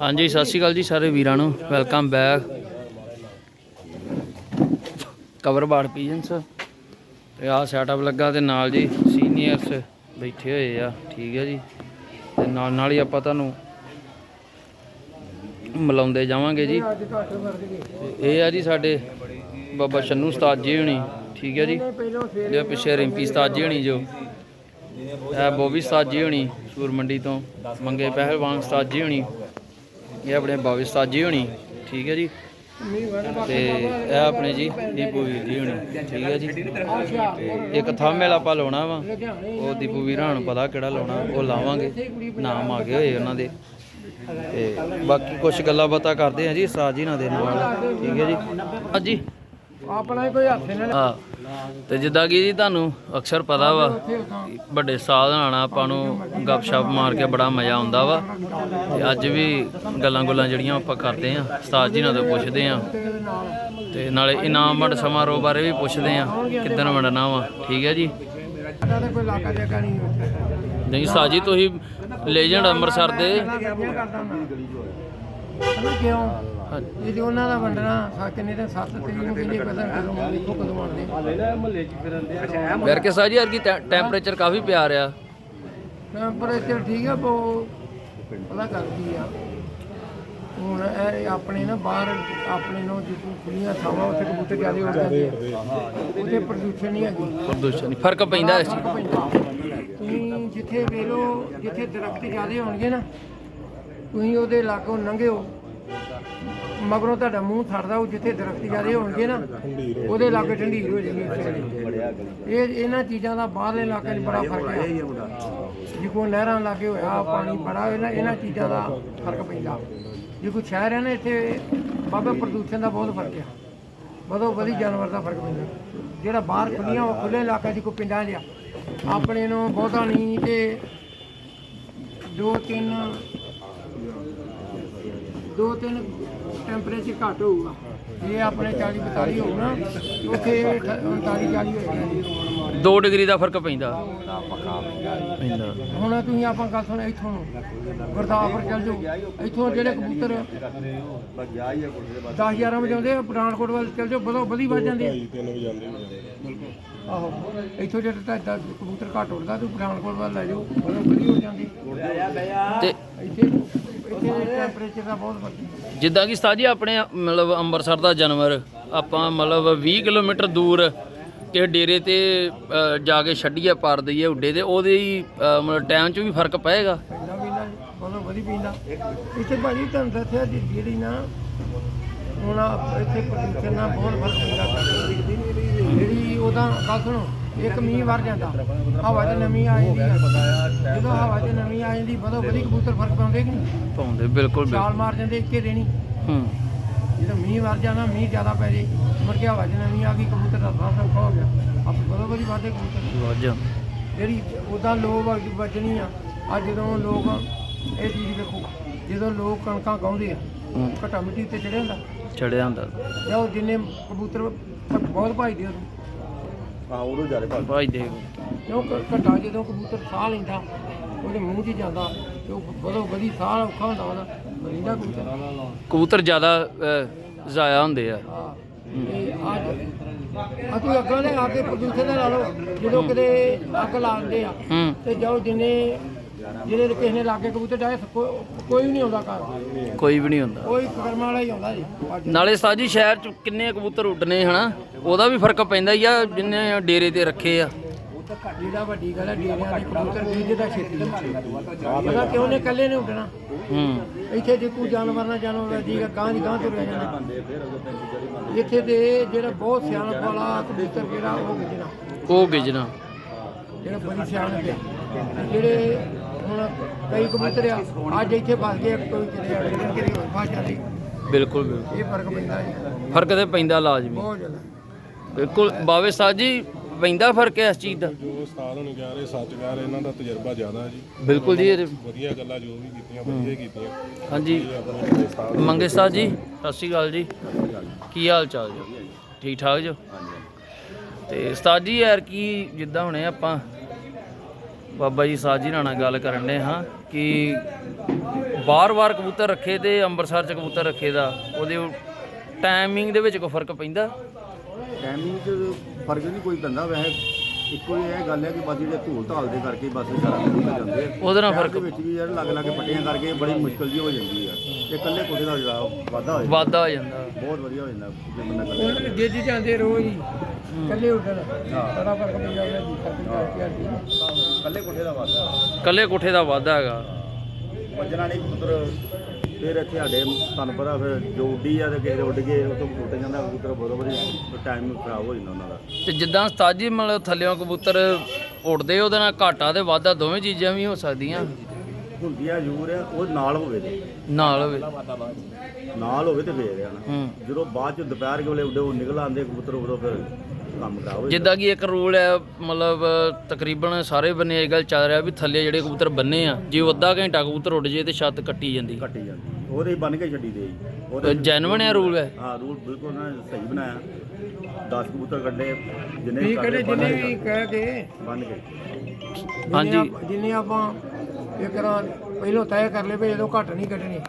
ਹਾਂਜੀ, ਸਤਿ ਸ਼੍ਰੀ ਅਕਾਲ ਜੀ ਸਾਰੇ ਵੀਰਾਂ ਨੂੰ। ਵੈਲਕਮ ਬੈਕ ਕਵਰ ਬਾੜ ਪੀਜਨਸ ਤੇ ਆਹ ਸੈਟਅਪ ਲੱਗਾ ਤੇ ਨਾਲ ਜੀ ਸੀਨੀਅਰਸ ਬੈਠੇ ਹੋਏ ਆ। ਠੀਕ ਹੈ ਜੀ। ਤੇ ਨਾਲ ਨਾਲ ਹੀ ਆਪਾਂ ਤੁਹਾਨੂੰ ਮਿਲਾਉਂਦੇ ਜਾਵਾਂਗੇ ਜੀ। ਇਹ ਆ ਜੀ ਸਾਡੇ ਬਾਬਾ ਸ਼ੰਨੂ ਉਸਤਾਦ ਜੀ ਹੁਣੀ। ਠੀਕ ਹੈ ਜੀ। ਜੇ ਪਿੱਛੇ ਰਿੰਪੀ ਉਸਤਾਦ ਜੀ ਹੁਣੀ ਜੋ। ਇਹ ਬੋਬੀ ਉਸਤਾਦ ਜੀ ਹੁਣੀ ਸੂਰ ਮੰਡੀ ਤੋਂ। ਮੰਗੇ ਪਹਿਲਵਾਨ ਉਸਤਾਦ ਜੀ ਹੋਣੀ। ਇਹ ਆਪਣੇ ਬਾਬੇ ਜੀ ਹੁਣੀ, ਠੀਕ ਹੈ ਜੀ? ਤੇ ਇਹ ਆਪਣੇ ਜੀ ਦੀਪੂ ਵੀਰ ਜੀ ਹੁਣੀ, ਠੀਕ ਹੈ ਜੀ? ਤੇ ਇੱਕ ਥੰਬਨੇਲ ਆਪਾਂ ਲਾਉਣਾ ਵਾ, ਉਹ ਦੀਪੂ ਵੀਰਾਂ ਨੂੰ ਪਤਾ ਕਿਹੜਾ ਲਾਉਣਾ, ਉਹ ਲਾਵਾਂਗੇ, ਨਾਮ ਆ ਗਏ ਹੋਏ ਉਹਨਾਂ ਦੇ। ਤੇ ਬਾਕੀ ਕੁਝ ਗੱਲਾਂ ਬਾਤਾਂ ਕਰਦੇ ਆ ਜੀ ਉਸਤਾਦ ਨਾਲ ਦੇ ਨਾਲ, ਠੀਕ ਹੈ ਜੀ? ਹਾਂਜੀ। ਆਪਣਾ ਹੀ ਕੋਈ ਹੱਥ ਨਾਲ ਹਾਂ ਤੇ ਜਿੱਦਾਂ ਕਿ ਜੀ ਤੁਹਾਨੂੰ ਅਕਸਰ ਪਤਾ ਵਾ ਵੱਡੇ ਸਾਧ ਨਾਲ ਆਪਾਂ ਨੂੰ ਗੱਪਸ਼ਪ ਮਾਰ ਕੇ ਬੜਾ ਮਜ਼ਾ ਆਉਂਦਾ ਵਾ। ਤੇ ਅੱਜ ਵੀ ਗੱਲਾਂ ਗੁੱਲਾਂ ਜਿਹੜੀਆਂ ਆਪਾਂ ਕਰਦੇ ਆਂ ਉਸਤਾਦ ਜੀ ਨਾਲ ਤੋਂ ਪੁੱਛਦੇ ਆਂ ਤੇ ਨਾਲੇ ਇਨਾਮ ਵੰਡ ਸਮਾਰੋਹ ਬਾਰੇ ਵੀ ਪੁੱਛਦੇ ਆਂ ਕਿੱਦਣ ਵੰਡਣਾ ਵਾ ਠੀਕ ਹੈ ਜੀ? ਨਹੀਂ। ਉਸਤਾਦ ਜੀ ਤੁਸੀਂ ਲੈਜੈਂਡ ਅੰਮ੍ਰਿਤਸਰ ਦੇ ਕਿਉਂ? ਇਹ ਜੋ ਉਹਨਾਂ ਦਾ ਵੰਡਣਾ ਸਾ ਕਿੰਨੇ ਦਿਨ 7 ਤਰੀਕ ਨੂੰ ਕਿੰਨੇ ਪਤਾ ਕਦੋਂ ਦੇਖੋ ਕਦੋਂ ਆਉਂਦੇ ਵੈਰਕੇ ਸਾਹਿਬ ਜੀ ਅਰਗੀ ਟੈਂਪਰੇਚਰ ਕਾਫੀ ਪਿਆ ਰਿਹਾ। ਟੈਂਪਰੇਚਰ ਠੀਕ ਆ ਪੋ ਪਤਾ ਕਰਦੀ ਆ। ਹੁਣ ਇਹ ਆਪਣੇ ਨਾ ਬਾਹਰ ਆਪਣੇ ਨੂੰ ਜਿੱਥੇ ਖੁੱਲੀਆਂ ਥਾਵਾਂ ਉੱਥੇ ਕਬੂਤਰ ਜ਼ਿਆਦਾ ਹੋ ਜਾਂਦੇ ਆ। ਉੱਥੇ ਪ੍ਰਦੂਸ਼ਣ ਨਹੀਂ ਹੈਗੀ। ਪ੍ਰਦੂਸ਼ਣ ਨਹੀਂ ਫ਼ਰਕ ਪੈਂਦਾ ਇਸ ਚੀਜ਼ ਦਾ। ਤੁਸੀਂ ਜਿੱਥੇ ਵੇਲੋ ਜਿੱਥੇ ਦਰਖਤ ਜ਼ਿਆਦੇ ਹੋਣਗੇ ਨਾ ਤੁਸੀਂ ਉਹਦੇ ਲਾਗੋਂ ਲੰਘਿਓ। ਮਗਰੋਂ ਤੁਹਾਡਾ ਮੂੰਹ ਥੜਦਾ ਉਹ ਜਿੱਥੇ ਦਰਖਤ ਜ਼ਿਆਦੇ ਹੋਣਗੇ ਨਾ, ਉਹਦੇ ਲਾਗੇ ਢੰਡੀਰ ਹੋ ਜਾਏਗੀ ਇਹ ਇਹਨਾਂ ਚੀਜ਼ਾਂ ਦਾ ਬਾਹਰਲੇ ਇਲਾਕੇ 'ਚ ਬੜਾ ਫ਼ਰਕ ਹੈ। ਜੇ ਕੋਈ ਨਹਿਰਾਂ ਲਾਗੇ ਹੋਇਆ, ਪਾਣੀ ਬੜਾ ਇਹਨਾਂ ਇਹਨਾਂ ਚੀਜ਼ਾਂ ਦਾ ਫ਼ਰਕ ਪੈਂਦਾ। ਜੇ ਕੋਈ ਸ਼ਹਿਰ ਹੈ ਨਾ, ਇੱਥੇ ਬਾਬਾ ਪ੍ਰਦੂਸ਼ਣ ਦਾ ਬਹੁਤ ਫ਼ਰਕ ਹੈ ਵਧੋ ਵਧੀ ਜਾਨਵਰ ਦਾ ਫ਼ਰਕ ਪੈਂਦਾ। ਜਿਹੜਾ ਬਾਹਰ ਖੁੱਲੀਆਂ ਉਹ ਖੁੱਲੇ ਇਲਾਕੇ 'ਚ ਕੋਈ ਪਿੰਡਾਂ 'ਚ ਆਪਣੇ ਨੂੰ ਬਹੁਤਾ ਨਹੀਂ ਤੇ ਦੋ, ਤਿੰਨ ਦੋ ਤਿੰਨ ਟੈਂਪਰੇਚਰ ਘੱਟ ਹੋਊਗਾ। ਜੇ ਆਪਣੇ 40 42 ਹੋਊ ਨਾ ਤੇ ਉੱਥੇ 39 40 ਹੋਏਗਾ। 2 ਡਿਗਰੀ ਦਾ ਫ਼ਰਕ ਪੈਂਦਾ। ਹੁਣ ਤੁਸੀਂ ਆਪਾਂ ਗੱਲ ਸੁਣ ਇੱਥੋਂ ਗੁਰਦਾਸਪੁਰ ਚੱਲ ਜਾਓ। ਇੱਥੋਂ ਜਿਹੜੇ ਕਬੂਤਰ 10000 ਵਜਾਉਂਦੇ ਆ ਪਠਾਨਕੋਟ ਵੱਲ ਚੱਲ ਜਾਓ ਵਧੋ ਵਧੀ ਵੱਜ ਜਾਂਦੇ ਆਹੋ ਇੱਥੋਂ ਜਿਹੜਾ ਤੁਹਾਡਾ ਕਬੂਤਰ ਘੱਟ ਉੱਡਦਾ ਤੂੰ ਪਠਾਨਕੋਟ ਵੱਲ ਲੈ ਜਾਓ ਵਧੀ ਹੋ ਜਾਂਦੀ। ਤੇ ਇੱਥੇ ਇੱਥੇ ਟੈਂਪਰੇਚਰ ਦਾ ਬਹੁਤ ਫ਼ਰਕ ਜਿੱਦਾਂ ਕਿ ਉਸਤਾਦ ਜੀ ਆਪਣੇ ਮਤਲਬ ਅੰਮ੍ਰਿਤਸਰ ਦਾ ਜਾਨਵਰ ਆਪਾਂ ਮਤਲਬ 20 ਕਿਲੋਮੀਟਰ ਦੂਰ ਕਿ ਡੇਰੇ ਤੇ ਅ, ਜਾ ਕੇ ਛੱਡੀਏ ਪਾਰ ਦਈਏ ਉੱਡੇ ਤੇ ਉਹਦੇ ਹੀ ਅ, ਮਤਲਬ ਟਾਈਮ 'ਚ ਵੀ ਫ਼ਰਕ ਪਏਗਾ। ਪੈਂਦਾ ਪੀਂਦਾ ਬਹੁਤ ਵਧੀ ਪੀਂਦਾ ਇੱਥੇ ਭਾਜੀ ਤੁਹਾਨੂੰ ਦੱਸਿਆ ਜੀ ਜਿਹੜੀ ਨਾ ਹੁਣ ਆਹ ਇੱਥੇ ਪ੍ਰਦੂਸ਼ਣ ਨਾਲ ਬਹੁਤ ਫ਼ਰਕ ਪੈਂਦਾ। ਜਿਹੜੀ ਉਹਦਾ ਗੱਲ ਸੁਣੋ। ਇੱਕ ਮੀਂਹ ਵਰ ਜਾਂਦਾ। ਹਵਾ 'ਚ ਨਮੀ ਆ ਜਾਂਦੀ ਆ। ਜਦੋਂ ਹਵਾ 'ਚ ਨਮੀ ਆ ਜਾਂਦੀ ਵਧੋ ਵਧੀ ਕਬੂਤਰ ਫ਼ਰਕ ਪਾਉਂਦੇ ਕਿ ਨਹੀਂ? ਪਾਉਂਦੇ ਬਿਲਕੁਲ ਛਾਲ ਬਿਲਕੁਲ ਮਾਰ ਜਾਂਦੇ ਇੱਕੇ ਦੇਣੀ ਹੂੰ। ਜਦੋਂ ਮੀਂਹ ਵਰ ਜਾਣਾ ਮੀਂਹ ਜ਼ਿਆਦਾ ਪੈ ਜੇ ਮੁੜ ਕੇ ਹਵਾ 'ਚ ਨਮੀ ਆ ਗਈ ਕਬੂਤਰ ਦਾ ਸਾਹ ਸੌਖਾ ਹੋ ਗਿਆ। ਆਪ ਵਧੋ ਵਧੀ ਵਾਦੇ ਕਬੂਤਰ। ਵੱਜ ਜਿਹੜੀ ਉਦਾਂ ਲੋ ਵਗ- ਵੱਜਣੀ ਆ ਆ ਜਦੋਂ ਲੋਕ ਇਹ ਚੀਜ਼ ਵੇਖੋ ਜਦੋਂ ਲੋਕ ਕਣਕਾਂ ਗਾਉਂਦੇ ਆ ਹੂੰ। ਘਟਾ ਮਿੱਟੀ ਤੇ ਚੜਿਆ ਹੁੰਦਾ। ਚੜਿਆ ਹੁੰਦਾ। ਜਾਂ ਉਹ ਜਿੰਨੇ ਕਬੂਤਰ ਬਹੁਤ ਕਿਉਂ ਘਟਾ ਜਦੋਂ ਕਬੂਤਰ ਸਾਹ ਲੈਂਦਾ ਉਹਦੇ ਮੂੰਹ 'ਚ ਜਾਂਦਾ ਤੇ ਉਹ ਬਦੋ ਬਦੀ ਸਾਹ ਔਖਾ ਹੁੰਦਾ ਉਹਦਾ ਮਰਿੰਦਾ ਕਬੂਤਰ। ਕਬੂਤਰ ਜ਼ਿਆਦਾ ਜ਼ਾਇਆ ਹੁੰਦੇ ਆ। ਹਾਂ ਤੇ ਅੱਜ ਆ ਤੂੰ ਅੱਗਾਂ ਦੇ ਆ ਕੇ ਪ੍ਰਦੂਸ਼ਣ ਦਾ ਲਾ ਲਓ ਜਦੋਂ ਕਿਤੇ ਅੱਗ ਲਾਉਂਦੇ ਆ ਹੂੰ। ਤੇ ਜਾਓ ਜਿੰਨੇ ਜਿਹੜੇ ਕਿਸੇ ਨੇ ਲਾਗੇ ਕਬੂਤਰ ਡਾਏ ਕੋਈ ਵੀ ਨਹੀਂ ਆਉਂਦਾ ਘਰ। ਕੋਈ ਵੀ ਨਹੀਂ ਹੁੰਦਾ। ਕੋਈ ਕਰਮ ਵਾਲਾ ਹੀ ਆਉਂਦਾ ਜੀ। ਅੱਜ ਨਾਲੇ ਸਾਜੀ ਸ਼ਹਿਰ 'ਚ ਕਿੰਨੇ ਕਬੂਤਰ ਉੱਡਨੇ ਹਨਾ? ਉਹਦਾ ਵੀ ਫ਼ਰਕ ਪੈਂਦਾ ਹੀ ਆ ਜਿੰਨੇ ਡੇਰੇ ਤੇ ਰੱਖੇ ਆ। ਜਿਹੜਾ ਵੱਡੀ ਗੱਲ ਹੈ ਡੇਰਿਆਂ ਦੇ ਕਬੂਤਰ ਬੀਜ ਦਾ ਛੇਤੀ ਪਤਾ ਕਿਉਂ ਨੇ ਇਕੱਲੇ ਨੇ ਉੱਡਣਾ? ਹੂੰ। ਇੱਥੇ ਜੇ ਕੋਈ ਜਾਨਵਰ ਨਾ ਜਾਨਵਰ ਜੀ ਗਾਂ ਦੀ ਗਾਂ ਤੁਰਿਆ ਜਾਂਦਾ ਇੱਥੇ ਤੇ ਜਿਹੜਾ ਬਹੁਤ ਸਿਆਣਪ ਵਾਲਾ ਕਬੂਤਰ ਜਿਹੜਾ ਉਹ ਗਿਜਣਾ। ਉਹ ਗਿਜਣਾ। ਜਿਹੜਾ ਬੜੀ ਸਿਆਣਪ ਹੈ ਜਿਹੜੇ ਹੁਣ ਕਈ ਕਬੂਤਰ ਆ ਅੱਜ ਇੱਥੇ ਫਸ ਗਏ ਕੋਈ ਕਿਤੇ ਫਸ ਜਾਂਦੇ? ਬਿਲਕੁਲ ਬਿਲਕੁਲ। ਇਹ ਫ਼ਰਕ ਪੈਂਦਾ ਜੀ। ਫ਼ਰਕ ਤੇ ਪੈਂਦਾ ਲਾਜ਼ਮੀ ਬਹੁਤ ਜ਼ਿਆਦਾ। ਬਿਲਕੁਲ ਬਾਵੇ ਸਾਹਿਬ ਜੀ ਪੈਂਦਾ ਫ਼ਰਕ ਹੈ ਇਸ ਚੀਜ਼ ਦਾ? ਜੋ ਉਸਤਾਦ ਹੁਣ ਕਹਿ ਰਹੇ ਸੱਚ ਕਹਿ ਰਹੇ ਇਹਨਾਂ ਦਾ ਤਜਰਬਾ ਜ਼ਿਆਦਾ ਹੈ ਜੀ। ਬਿਲਕੁਲ ਜੀ ਇਹ- ਵਧੀਆ ਗੱਲਾਂ ਜੋ ਵੀ ਕੀਤੀਆਂ ਵਧੀਆ ਕੀਤੀਆਂ। ਹਾਂਜੀ। ਆਪਣੇ ਉਸਤਾਦ ਮੰਗੇ ਸਾਹਿਬ ਜੀ ਸਤਿ ਸ਼੍ਰੀ ਅਕਾਲ ਜੀ। ਕੀ ਹਾਲ ਚਾਲ ਜੀ? ਠੀਕ ਠਾਕ ਜੋ? ਤੇ ਉਸਤਾਦ ਜੀ ਯਾਰ ਕੀ ਜਿੱਦਾਂ ਹੁਣੇ ਆਪਾਂ ਬਾਬਾ ਜੀ ਸਾਜ ਜੀ ਨਾਲ ਗੱਲ ਕਰਨ ਦੇ ਹਾਂ ਕਿ ਬਾਰ-ਬਾਰ ਕਬੂਤਰ ਰੱਖੇ ਤੇ ਅੰਮ੍ਰਿਤਸਰ ਚ ਕਬੂਤਰ ਰੱਖੇ ਦਾ, ਉਹਦੇ ਟਾਈਮਿੰਗ ਦੇ ਵਿੱਚ ਕੋਈ ਫ਼ਰਕ ਪੈਂਦਾ? ਟਾਈਮਿੰਗ 'ਚ ਫ਼ਰਕ ਨਹੀਂ ਕੋਈ ਪੈਂਦਾ, ਵੈਸੇ ਇੱਕੋ ਇਹ ਗੱਲ ਹੈ ਕਿ ਬਸ ਜਿਹੜੇ ਧੂਲ ਧਾਲ ਦੇ ਕਰਕੇ ਬਸ ਸਾਰਾ ਹੋ ਜਾਂਦੇ ਆ। ਉਹਦੇ ਨਾਲ ਫ਼ਰਕ ਵਿੱਚ ਵੀ ਯਾਰ ਲੱਗ ਲੱਗ ਪੱਟੀਆਂ ਕਰਕੇ ਬੜੀ ਮੁਸ਼ਕਲ ਜੀ ਹੋ ਜਾਂਦੀ ਆ। ਇਹ ਇਕੱਲੇ ਕੋਠੇ ਦਾ ਜਿਹੜਾ ਵਾਧਾ ਹੋ ਜਾਂਦਾ। ਵਾਧਾ ਹੋ ਜਾਂਦਾ। ਬਹੁਤ ਵਧੀਆ ਹੋ ਜਾਂਦਾ ਜੇ ਬੰਦਾ ਇਕੱਲੇ ਉਹਨਾਂ ਦੇ ਜਿੱਦ ਜਾਂਦੇ ਰੋਜ਼ ਹੀ। ਕੱਲੇ ਉੱਡਣ ਬੜਾ ਫ਼ਰਕ ਪੈ ਜਾਂਦਾ ਜੀ ਇਕੱਲੇ ਕੋਠੇ ਦਾ ਵਾਧਾ। ਕੱਲੇ ਕੋਠੇ ਦਾ ਵਾਧਾ ਹੈਗਾ। ਵੱਜਣਾ ਨਹੀਂ ਕਬੂਤਰ ਫਿਰ ਇੱਥੇ ਸਾਡੇ ਤੁਹਾਨੂੰ ਪਤਾ ਫਿਰ ਜੋ ਉੱਡੀ ਆ ਤੇ ਕਿਸੇ ਦੇ ਉੱਡ ਗਏ ਉਹ ਤੋਂ ਟੁੱਟ ਜਾਂਦਾ ਕਬੂਤਰ ਬਰੋਬਰ ਹੀ ਟਾਈਮ ਖਰਾਬ ਹੋ ਜਾਂਦਾ ਉਹਨਾਂ ਦਾ। ਤੇ ਜਿੱਦਾਂ ਉਸਤਾਦ ਜੀ ਮਤਲਬ ਥੱਲਿਓਂ ਕਬੂਤਰ ਉੱਡਦੇ ਉਹਦੇ ਨਾਲ ਘਾਟਾ ਤੇ ਵਾਧਾ ਦੋਵੇਂ ਚੀਜ਼ਾਂ ਵੀ ਹੋ ਸਕਦੀਆਂ। ਹੁੰਦੀ ਆ ਜ਼ਰੂਰ ਆ ਉਹ ਨਾਲ ਹੋਵੇ ਤੇ। ਨਾਲ ਹੋਵੇ। ਨਾਲ ਹੋਵੇ ਤੇ ਫੇਰ ਆ ਨਾ। ਜਦੋਂ ਬਾਅਦ ਚ ਦੁਪਹਿਰ ਕੇ ਵੇਲੇ ਉੱਡੇ ਉਹ ਨਿਕਲ ਆਉਂਦੇ ਕਬੂਤਰ ਉਦੋਂ ਫਿਰ। ਕੰਮ ਖਰਾਬ ਹੋ ਜਾਂਦਾ। ਕਿ ਇੱਕ ਰੂਲ ਹੈ ਮਤਲਬ ਤਕਰੀਬਨ ਸਾਰੇ ਬੰਨੇ ਇਹ ਗੱਲ ਚੱਲ ਰਿਹਾ ਵੀ ਥੱਲੇ ਜਿਹੜੇ ਕਬੂਤਰ ਬੰਨੇ ਆ ਜੇ ਉਹ ਅੱਧਾ ਘੰਟਾ ਕਬੂਤਰ ਉੱਡ ਜੇ ਤੇ ਛੱਤ ਕੱਟੀ ਜਾਂਦੀ। ਕੱਟੀ ਜਾਂਦੀ। ਉਹਦੇ ਹੀ ਬੰਨ ਕੇ ਛੱਡੀ ਦੇ ਜੀ। ਉਹਦੇ ਜੈਨੂਇਨ ਹੈ ਰੂਲ ਹੈ? ਹਾਂ ਰੂਲ ਬਿਲਕੁਲ ਨੇ ਸਹੀ ਬਣਾਇਆ। 10 ਕਬੂਤਰ ਕੱਢੇ ਜਿੰਨੇ ਵੀ ਕੱਢੇ ਜਿੰਨੇ ਵੀ ਕਹਿ ਕੇ? ਬੰਨ ਕੇ। ਹਾਂਜੀ। ਜਿੰਨੇ ਆਪ- ਜਿੰਨੇ ਆਪਾਂ ਇੱਕ ਰਾਂ ਪਹਿਲੋਂ ਤੈਅ ਕਰ ਲਏ ਵੀ ਜਦੋਂ ਘੱਟ ਨਹੀਂ ਕੱਢਣੀ।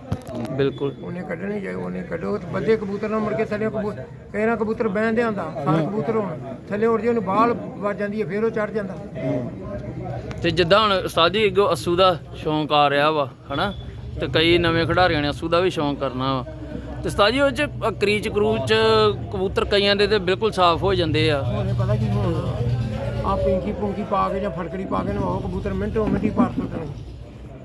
ਬਿਲਕੁਲ। ਉਹਨੇ ਕੱਢਣੀ ਜਾਏ ਉਹਨੇ ਕੱਢੋ ਤੇ ਬੱਦੇ ਕਬੂਤਰ ਨਾਲ ਮੁੜ ਕੇ ਥੱਲੇ ਕਬੂਤਰ ਕਈ ਕਬੂਤਰ ਬਹਿੰਦੇ ਆਂਦਾ ਸਾਰੇ ਕਬੂਤਰ ਹੋਣ ਥੱਲੇ ਉੱਡ ਜੇ ਉਹਨੂੰ ਬਾਲ ਵੱਜ ਜਾਂਦੀ ਹੈ ਫਿਰ ਉਹ ਚੜ ਜਾਂਦਾ। ਤੇ ਜਿੱਦਾਂ ਹੁਣ ਉਸਤਾਦ ਜੀ ਅੱਗੋਂ ਅਸੂ ਦਾ ਸ਼ੌਂਕ ਆ ਰਿਹਾ ਵਾ ਹਨਾ? ਤੇ ਕਈ ਨਵੇਂ ਖਿਡਾਰੀਆਂ ਨੇ ਅਸੂ ਦਾ ਵੀ ਸ਼ੌਂਕ ਕਰਨਾ ਵਾ। ਤੇ ਉਸਤਾਦ ਜੀ ਉਹ ਚ ਕਰੀਚ ਕਰੂਚ ਚ ਕਬੂਤਰ ਕਈਆਂ ਦੇ ਤੇ ਬਿਲਕੁਲ ਸਾਫ਼ ਹੋ ਜਾਂਦੇ ਆ। ਉਹਨੇ ਪਤਾ ਕੀ ਹੁਣ ਆ ਪਿੰਕੀ ਪੁੰਕੀ ਪਾ ਕੇ ਜਾਂ ਫੜਕੜੀ ਪਾ ਕੇ ਨਵਾਓ ਕਬੂਤਰ ਮਿੰਟੋ ਮਿੰਟੀ ਪਾਰ ਸੁੱਟਣਗੇ।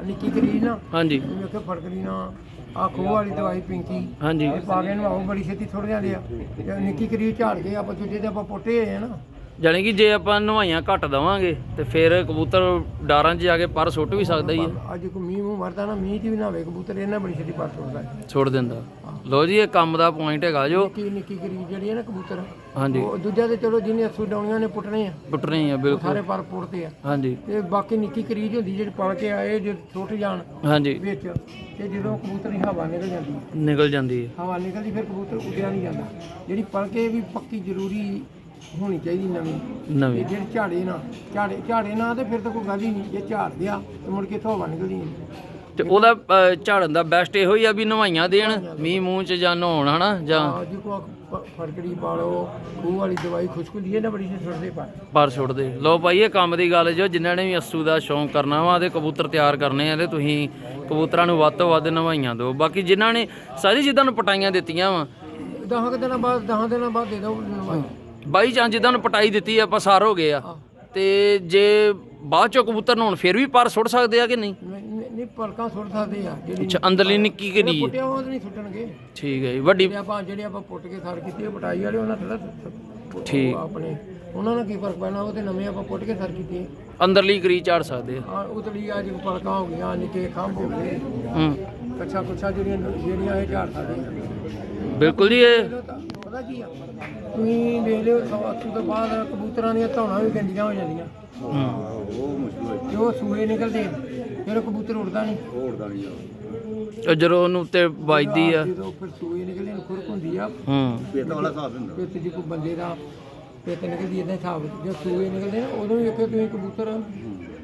ਨਿੱਕੀ ਕਰੀ ਨਾ। ਹਾਂਜੀ। ਜਿਵੇਂ ਕਿ ਫੜਕੜੀ ਨਾ। ਆ ਖੂਹ ਵਾਲੀ ਦਵਾਈ ਪਿੰਕੀ। ਹਾਂਜੀ। ਇਹ ਪਾ ਕੇ ਨਵਾਓ ਬੜੀ ਛੇਤੀ ਥੋੜ ਜਾਂਦੇ ਆ। ਜੇ ਨਿੱਕੀ ਕਰੀ ਝਾੜ ਕੇ ਆਪਾਂ ਦੂਜੇ ਤੇ ਆਪਾਂ ਪੁੱਟੇ ਹੋਏ ਆ ਨਾ। ਜਾਣੀ ਕਿ ਜੇ ਆਪਾਂ ਨਵਾਈਆਂ ਘੱਟ ਦਵਾਂਗੇ ਤੇ ਫਿਰ ਕਬੂਤਰ ਡਾਰਾਂ 'ਚ ਜਾ ਕੇ ਪਰ ਸੁੱਟ ਵੀ ਸਕਦਾ ਹੀ ਹੈ ਅੱਜ ਕੋ ਮੀਂਹ ਮੂੰਹ ਮਰਦਾ ਨਾ ਮੀਂਹ 'ਚ ਵੀ ਨਾ ਹੋਵੇ ਕਬੂਤਰ ਇਹਨਾਂ ਬੜੀ ਛੇਤੀ ਪਾਰ ਸੁੱਟਦਾ। ਛੋੜ ਦਿੰਦਾ। ਲੋ ਜੀ ਇਹ ਕੰਮ ਦਾ ਪੁਆਇੰਟ ਹੈਗਾ ਜੋ। ਨਿੱਕੀ ਨਿੱਕੀ ਕਰੀ ਜਿਹੜੀ ਹੈ ਨਾ ਕਬੂਤਰ ਹਾਂਜੀ। ਉਹ ਦੂਜਾ ਤੇ ਚਲੋ ਜਿਹਨੇ ਅਸੂ ਡਾਉਣੀਆਂ ਨੇ ਪੁੱਟਣੇ ਆ। ਪੁੱਟਣੇ ਆ ਬਿਲਕੁਲ। ਸਾਰੇ ਪਰ ਪੁੱਟਦੇ ਆ। ਹਾਂਜੀ। ਤੇ ਬਾਕੀ ਨਿੱਕੀ ਕਰੀਜ ਹੁੰਦੀ ਜਿਹੜੀ ਪਲ ਕੇ ਆਏ ਜੇ ਛੁੱਟ ਜਾਣ ਹਾਂਜੀ। ਵਿੱਚ ਤੇ ਜਦੋਂ ਕਬੂਤਰ ਦੀ ਹਵਾ ਨਿਕਲ ਜਾਂਦੀ ਹੈ, ਨਿਕਲ ਜਾਂਦੀ ਹੈ। ਹਵਾ ਨਿਕਲਦੀ ਫਿਰ ਕਬੂਤਰ ਉੱਡਿਆ ਨਹੀਂ ਜਾਂਦਾ। ਜਿਹੜੀ ਪਲਕੇ ਵੀ ਪੱਕੀ ਜ਼ਰੂਰੀ ਹੋਣੀ ਚਾਹੀਦੀ ਨਵੀਂ। ਤੇ ਨਵੀਂ ਜਿਹੜੇ ਝਾੜੇ ਨਾ ਝਾੜੇ ਝਾੜੇ ਨਾ ਤੇ ਫਿਰ ਤਾਂ ਕੋਈ ਗੱਲ ਹੀ ਨਹੀਂ। ਜੇ ਝਾੜ ਗਿਆ ਤੇ ਮੁੜ ਕੇ ਇੱਥੋਂ ਹਵਾ ਨਿਕਲਦੀ ਨਹੀਂ। ਤੇ ਉਹਦਾ ਅ, ਝਾੜਨ ਦਾ ਬੈਸਟ ਇਹੋ ਹੀ ਆ ਵੀ ਨਵਾਈਆਂ ਦੇਣ ਮੀਂਹ ਮੂੰਹ 'ਚ ਜਾਂ ਨਹਾਉਣ ਹਨਾ ਜਾਂ ਆ ਜੀ ਕੋ ਫੜਕੜੀ ਪਾ ਲਓ ਖੂਹ ਵਾਲੀ ਦਵਾਈ ਖੁਸ਼ਕ ਦੀ ਹੈ ਨਾ ਬੜੀ ਛੇ ਛੁੱਟਦੇ ਪਰ ਪਰ ਛੁੱਟਦੇ ਲੋ ਭਾਈ ਇਹ ਕੰਮ ਦੀ ਗੱਲ ਜੋ ਜਿਨ੍ਹਾਂ ਨੇ ਵੀ ਅਸੂ ਦਾ ਸ਼ੌਂਕ ਕਰਨਾ ਵਾ ਤੇ ਕਬੂਤਰ ਤਿਆਰ ਕਰਨੇ ਆ ਤੇ ਤੁਸੀਂ ਕਬੂਤਰਾਂ ਨੂੰ ਵੱਧ ਤੋਂ ਵੱਧ ਨਵਾਈਆਂ ਦਿਓ। ਬਾਕੀ ਜਿਨ੍ਹਾਂ ਨੇ ਸਾਰੀ ਜਿੱਦਾਂ ਨੂੰ ਪਟਾਈਆਂ ਦਿੱਤੀਆਂ ਵਾ। ਦਹਾਂ ਕੁ ਦਿਨਾਂ ਬਾਅਦ ਦਹਾਂ ਦਿਨਾਂ ਬਾਅਦ ਦੇ ਨਵਾਈ। ਬਾਈ ਚਾਂ ਜਿੱਦਾਂ ਨੂੰ ਪਟਾਈ ਦਿੱਤੀ ਆਪਾਂ ਸਾਰ ਹੋ ਗਏ ਆ। ਤੇ ਜੇ ਬਾਅਦ ਚੋਂ ਕਬੂਤਰ ਨਹਾਉਣ ਫਿਰ ਵੀ ਪਰ ਸੁੱਟ ਸਕਦੇ ਆ ਕਿ ਨਹੀਂ ਨਹੀਂ ਪਲਕਾਂ ਸੁੱਟ ਸਕਦੇ ਆ ਜਿਹੜੀ ਅੱਛਾ ਅੰਦਰਲੀ ਨਿੱਕੀ ਕਿਹੜੀ ਹੈ? ਪੁੱਟਿਆ ਉਹ ਨਹੀਂ ਸੁੱਟਣਗੇ। ਠੀਕ ਹੈ ਜੀ ਵੱਡੀ ਜਿਹੜੇ ਆਪਾਂ ਜਿਹੜੇ ਆਪਾਂ ਪੁੱਟ ਕੇ ਸਰ ਕੀਤੀ ਪਟਾਈ ਵਾਲੇ ਉਹਨਾਂ ਥੋੜਾ ਠੀਕ। ਆਪਣੇ ਉਹਨਾਂ ਨਾਲ ਕੀ ਫ਼ਰਕ ਪੈਣਾ ਉਹ ਤੇ ਨਵੇਂ ਆਪਾਂ ਪੁੱਟ ਕੇ ਸਰ ਕੀਤੀ ਅੰਦਰਲੀ ਕਰੀ ਝਾੜ ਸਕਦੇ ਆ। ਆ ਉਤਲੀ ਆ ਜਿਵੇਂ ਪਲਕਾਂ ਹੋ ਗਈਆਂ ਨਿੱਕੇ ਖੰਭ ਹੋ ਗਏ। ਹੂੰ। ਕੱਛਾ ਕੁੱਛਾ ਜਿਹੜੀਆਂ ਜਿਹੜੀਆਂ ਇਹ ਝਾੜ ਸਕਦੇ ਬਿਲਕੁਲ ਜੀ ਇਹ ਪਤਾ ਕੀ ਆ? ਤੁਸੀਂ ਵੇਖ ਲਿਓ ਸਵਾਸੂ ਤੋਂ ਬਾਅਦ ਕਬੂਤਰਾਂ ਦੀਆਂ ਧੌਣਾ ਵੀ ਗੰਦੀਆਂ ਹੋ ਜਾਂਦੀਆਂ। ਹੂੰ। ਉਹ ਮੁਸ਼ਕਲ ਤੇ ਉਹ ਸੂਏ ਨਿਕਲਦੇ ਉਹ ਕਬੂਤਰ ਉੱਡਦਾ ਨਹੀਂ। ਉਹ ਉੜਦਾ ਨਹੀਂ ਆ ਉਹ ਜਦੋਂ ਉਹਨੂੰ ਉੱਤੇ ਵੱਜਦੀ ਆ। ਜਦੋਂ ਫਿਰ ਸੂਏ ਨਿਕਲਦੇ ਖੁਰਕ ਹੁੰਦੀ ਆ। ਹੂੰ। ਪੇਟ ਵਾਲਾ ਹਿਸਾਬ ਹੁੰਦਾ ਪਿੱਤ ਜੀ ਕੋਈ ਬੰਦੇ ਦਾ ਪਿੱਤ ਨਿਕਲਦੀ ਇਦਾਂ ਹਿਸਾਬ ਜੇ ਸੂਏ ਨਿਕਲਦੇ ਨੇ ਉਦੋਂ ਵੀ ਵੇਖੋ ਤੁਸੀਂ ਕਬੂਤਰ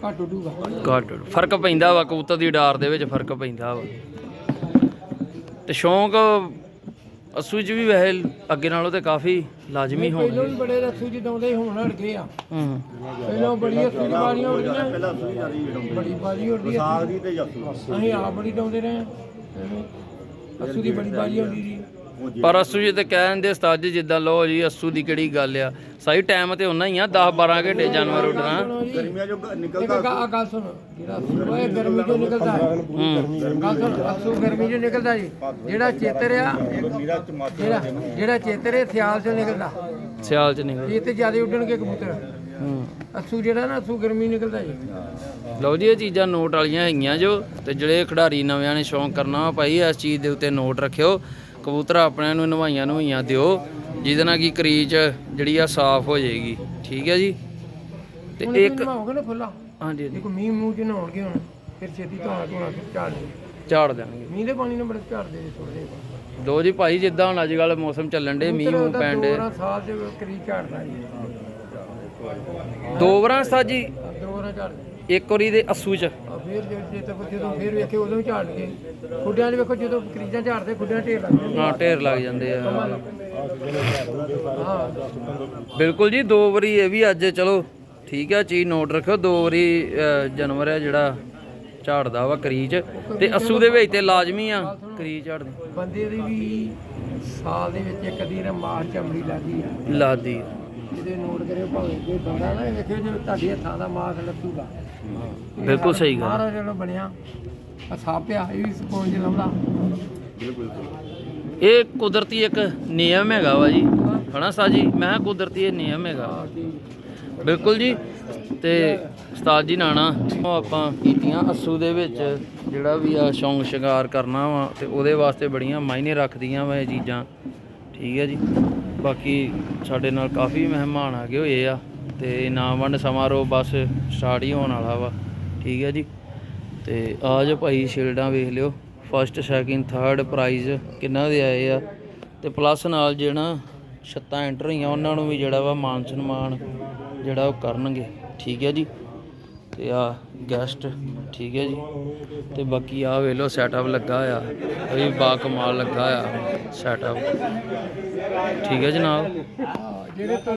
ਘੱਟ ਉੱਡੂਗਾ। ਘੱਟ ਫ਼ਰਕ ਪੈਂਦਾ ਵਾ ਕਬੂਤਰ ਦੀ ਡਾਰ ਦੇ ਵਿੱਚ ਫ਼ਰਕ ਪੈਂਦਾ ਵਾ। ਤੇ ਸ਼ੌਂਕ ਅਸੂ ਚ ਵੀ ਵੈਸੇ ਅੱਗੇ ਨਾਲੋਂ ਤੇ ਕਾਫੀ ਲਾਜ਼ਮੀ ਹੋਣ ਪਹਿਲਾਂ ਵੀ ਬੜੇ ਰਸੂ ਜਿਦਾਉਂਦੇ ਹੁਣ ਹਟ ਗਏ ਆ। ਹੂੰ। ਪਹਿਲਾਂ ਬੜੀ ਅਸੂ ਦੀ ਬਾਰੀਆਂ ਉੱਡੀਆਂ ਪਹਿਲਾਂ ਸੂਈ ਜਾਂਦੀ ਬੜੀ ਬਾਰੀ ਉੱਡੀ ਆ। ਸਾਗ ਦੀ ਤੇ ਜਾਸੂ। ਅਸੀਂ ਆਪ ਬੜੀ ਡਾਉਂਦੇ ਰਹੇ ਐਵੇਂ। ਅਸੂ ਦੀ ਬੜੀ ਬਾਰੀ ਉੱਡੀ ਜੀ ਪਰ ਅਸੂ ਜੀ ਤੇ ਕਹਿ ਦਿੰਦੇ ਉਸਤਾਦ ਜੀ ਜਿੱਦਾਂ ਲੋ ਜੀ ਅਸੂ ਦੀ ਕਿਹੜੀ ਗੱਲ ਆ? ਸਹੀ ਟਾਈਮ ਤੇ ਉਹਨਾਂ ਹੀ ਆ 10 12 ਘੰਟੇ ਜਾਨਵਰ ਉੱਡਣਾ ਗਰਮੀਆਂ ਜੋ ਨਿਕਲਦਾ ਗਾ- ਗੱਲ ਸੁਣ ਜਿਹੜਾ ਅਸੂ ਹੈ ਗਰਮੀ ਚੋਂ ਨਿਕਲਦਾ। ਗੱਲ ਸੁਣ ਅਸੂ ਗਰਮੀ ਚੋਂ ਨਿਕਲਦਾ ਜੀ। ਜਿਹੜਾ ਚੇਤਰ ਆ ਜਿਹੜਾ ਜਿਹੜਾ ਚੇਤਰ ਹੈ ਸਿਆਲ ਚੋਂ ਨਿਕਲਦਾ। ਸਿਆਲ ਚ ਨਿਕਲ ਇਹ ਤੇ ਜ਼ਿਆਦਾ ਉੱਡਣਗੇ ਕਬੂਤਰ। ਹੂੰ। ਅਸੂ ਜਿਹੜਾ ਨਾ ਅਸੂ ਗਰਮੀ ਨਿਕਲਦਾ ਜੀ। ਲਓ ਜੀ ਇਹ ਚੀਜ਼ਾਂ ਨੋਟ ਵਾਲੀਆਂ ਹੈਗੀਆਂ ਜੋ ਤੇ ਜਿਹੜੇ ਖਿਡਾਰੀ ਨਵਿਆਂ ਨੇ ਸ਼ੌਂਕ ਕਰਨਾ ਭਾਈ ਇਸ ਚੀਜ਼ ਦੇ ਉੱਤੇ ਨੋਟ ਰੱਖਿਓ। ਕਬੂਤਰ ਆਪਣਿਆਂ ਨੂੰ ਨਵਾਈਆਂ ਨਵਾਈਆਂ ਦਿਓ ਜਿਹਦੇ ਨਾਲ ਕੀ ਕਰੀਚ ਜਿਹੜੀ ਆ ਸਾਫ਼ ਹੋ ਜਾਏਗੀ। ਠੀਕ ਹੈ ਜੀ? ਤੇ ਇੱਕ ਨਹਾਓਗੇ ਨਾ ਫੁੱਲਾ? ਹਾਂਜੀ ਹਾਂਜੀ, ਦੇਖੋ ਮੀਂਹ ਮੂੰਹ ਚ ਨਹਾਉਣਗੇ ਹੁਣ ਫਿਰ ਛੇਤੀ ਧੋਣਾ ਧੋਣਾ ਝਾੜ ਦੇ ਝਾੜ ਦੇਣਗੇ। ਮੀਂਹ ਦੇ ਪਾਣੀ ਨਾਲ ਬੜੇ ਝਾੜਦੇ ਨੇ ਥੋੜੇ ਲਓ ਜੀ ਭਾਈ ਜਿੱਦਾਂ ਹੁਣ ਅੱਜ ਕੱਲ ਮੌਸਮ ਚੱਲਣ ਦੇ ਮੀਂਹ ਮੂੰਹ ਪੈਣ ਦੇ ਦੋ ਸਾਲ ਚ ਕਰੀ ਝਾੜਦਾ ਜੀ। ਦੋ ਵਾਰਾਂ ਉਸਤਾਦ ਜੀ। ਦੋ ਵਾਰਾਂ ਝਾੜਦੇ ਇੱਕ ਵਾਰੀ ਦੇ ਅਸੂ ਚ। ਆ ਫਿਰ ਜੇ ਜੇ ਤੱਕ ਜਦੋਂ ਫਿਰ ਵੇਖੇ ਉਦੋਂ ਹੀ ਝਾੜ ਕੇ ਖੁੱਡਿਆਂ 'ਚ ਵੇਖੋ ਜਦੋਂ ਕਰੀਜ਼ਾਂ ਝਾੜਦੇ ਖੁੱਡਿਆਂ ਢੇਰ ਲੱਗ ਜਾਂਦੇ ਹਾਂ ਢੇਰ ਲੱਗ ਜਾਂਦੇ ਆ। ਹਾਂ। ਬਿਲਕੁਲ ਜੀ ਦੋ ਵਾਰੀ ਇਹ ਵੀ ਅੱਜ ਚਲੋ ਠੀਕ ਆ ਚੀਜ਼ ਨੋਟ ਰੱਖਿਓ ਦੋ ਵਾਰੀ ਅ, ਜਾਨਵਰ ਆ ਜਿਹੜਾ ਝਾੜਦਾ ਵਾ ਕਰੀਚ ਤੇ ਅਸੂ ਦੇ ਵਿੱਚ ਤੇ ਲਾਜ਼ਮੀ ਆ ਕਰੀਚ ਝਾੜਦੀ ਬੰਦੇ ਦੀ ਵੀ ਸਾਲ ਦੇ ਵਿੱਚ ਇੱਕ ਦੀ ਨਾ ਮਾਰ ਚਮੜੀ ਲੱਗੀ ਆ। ਲਾਦੀ ਜਿਹਦੇ ਨੋਟ ਕਰਿਓ ਭਾਵੇਂ ਕੋਈ ਬੰਦਾ ਨਾ ਵੇਖਿਓ ਜੇ ਤੁਹਾਡੇ ਹੱਥਾਂ ਦਾ ਮਾਸ ਲੱਤੂਗਾ ਬਿਲਕੁਲ ਸਹੀ ਗੱਲ। ਮਹਾਰਾਜ ਜਦੋਂ ਬਣਿਆ। ਆ ਸਾਪਿਆ ਇਹ ਵੀ ਚ ਲਾਉਂਦਾ। ਇਹ ਕੁਦਰਤੀ ਇੱਕ ਨਿਯਮ ਹੈਗਾ ਵਾ ਜੀ। ਹਨਾ ਸਾਜੀ ਮੈਂ ਕਿਹਾ ਕੁਦਰਤੀ ਇਹ ਨਿਯਮ ਹੈਗਾ। ਬਿਲਕੁਲ ਜੀ। ਤੇ ਉਸਤਾਦ ਜੀ ਨਾਣਾ ਉਹ ਆਪਾਂ ਕੀਤੀਆਂ ਅਸੂ ਦੇ ਵਿੱਚ ਜਿਹੜਾ ਵੀ ਆ ਸ਼ੌਂਕ ਸ਼ਿੰਗਾਰ ਕਰਨਾ ਵਾ ਤੇ ਉਹਦੇ ਵਾਸਤੇ ਬੜੀਆਂ ਮਾਇਨੇ ਰੱਖਦੀਆਂ ਵਾ ਇਹ ਚੀਜ਼ਾਂ। ਠੀਕ ਹੈ ਜੀ। ਬਾਕੀ ਸਾਡੇ ਨਾਲ ਕਾਫੀ ਮਹਿਮਾਨ ਆ ਗਏ ਹੋਏ ਆ ਤੇ ਇਨਾਮ ਵੰਡ ਸਮਾਰੋਹ ਬਸ ਸਟਾਰਟ ਹੀ ਹੋਣ ਵਾਲਾ ਵਾ, ਠੀਕ ਹੈ ਜੀ। ਤੇ ਆ ਜੋ ਭਾਈ, ਸ਼ੀਲਡਾਂ ਵੇਖ ਲਿਓ। ਫਸਟ ਸੈਕਿੰਡ ਥਰਡ ਪ੍ਰਾਈਜ਼ ਕਿੰਨਾ ਦੇ ਆਏ ਆ। ਤੇ ਪਲੱਸ ਨਾਲ ਜਿਹੜਾ ਛੱਤਾਂ ਐਂਟਰ ਹੋਈਆਂ ਉਹਨਾਂ ਨੂੰ ਵੀ ਜਿਹੜਾ ਵਾ ਮਾਨ ਸਨਮਾਨ ਜਿਹੜਾ ਉਹ ਕਰਨਗੇ, ਠੀਕ ਹੈ ਜੀ। ਤੇ ਆ ਗੈਸਟ ਠੀਕ ਹੈ ਜੀ। ਤੇ ਬਾਕੀ ਆ ਵੇਖ ਲਓ ਸੈਟਅਪ ਲੱਗਾ ਆ। ਇਹ ਵੀ ਬਾ ਕਮਾਲ ਲੱਗਾ ਆ ਸੈਟਅਪ ਠੀਕ ਹੈ ਜਨਾਬ?